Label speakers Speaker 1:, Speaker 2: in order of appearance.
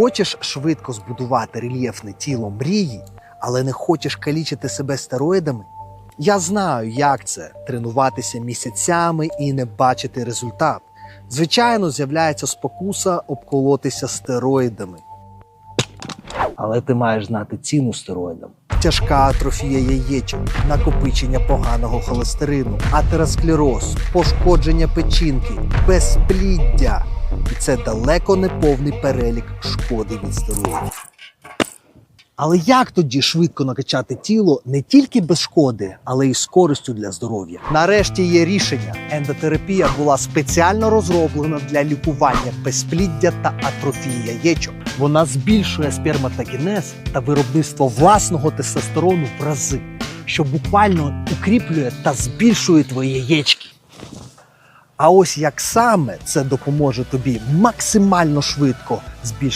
Speaker 1: Хочеш швидко збудувати рельєфне тіло мрії, але не хочеш калічити себе стероїдами? Я знаю, як це тренуватися місяцями і не бачити результат. Звичайно, з'являється спокуса обколотися стероїдами. Але ти маєш знати ціну стероїдам. Тяжка атрофія яєчок, накопичення поганого холестерину, атеросклероз, пошкодження печінки, безпліддя. І це далеко не повний перелік шкоди від стероїдів. Але як тоді швидко накачати тіло не тільки без шкоди, але й з користю для здоров'я? Нарешті є рішення. Ендотерапія була спеціально розроблена для лікування безпліддя та атрофії яєчок. Вона збільшує сперматогенез та виробництво власного тестостерону в рази, що буквально укріплює та збільшує твої яєчки. А ось як саме це допоможе тобі максимально швидко збільшити